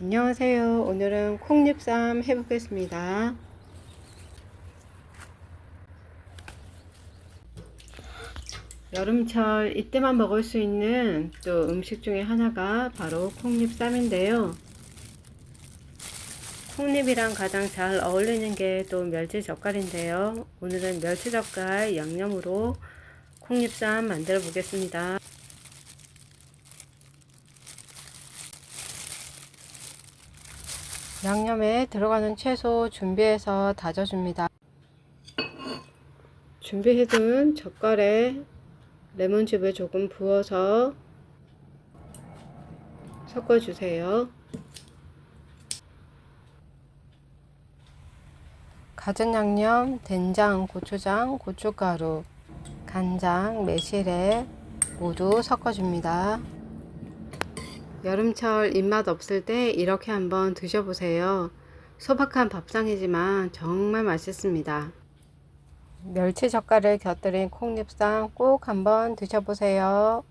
안녕하세요. 오늘은 콩잎쌈 해보겠습니다. 여름철 이때만 먹을 수 있는 또 음식 중에 하나가 바로 콩잎쌈인데요. 콩잎이랑 가장 잘 어울리는 게 또 멸치 젓갈인데요. 오늘은 멸치 젓갈 양념으로 콩잎쌈 만들어 보겠습니다. 양념에 들어가는 채소 준비해서 다져줍니다. 준비해둔 젓갈에 레몬즙을 조금 부어서 섞어주세요. 가전 양념, 된장, 고추장, 고춧가루, 간장, 매실액 모두 섞어줍니다. 여름철 입맛 없을 때 이렇게 한번 드셔보세요. 소박한 밥상이지만 정말 맛있습니다. 멸치 젓갈을 곁들인 콩잎쌈 꼭 한번 드셔보세요.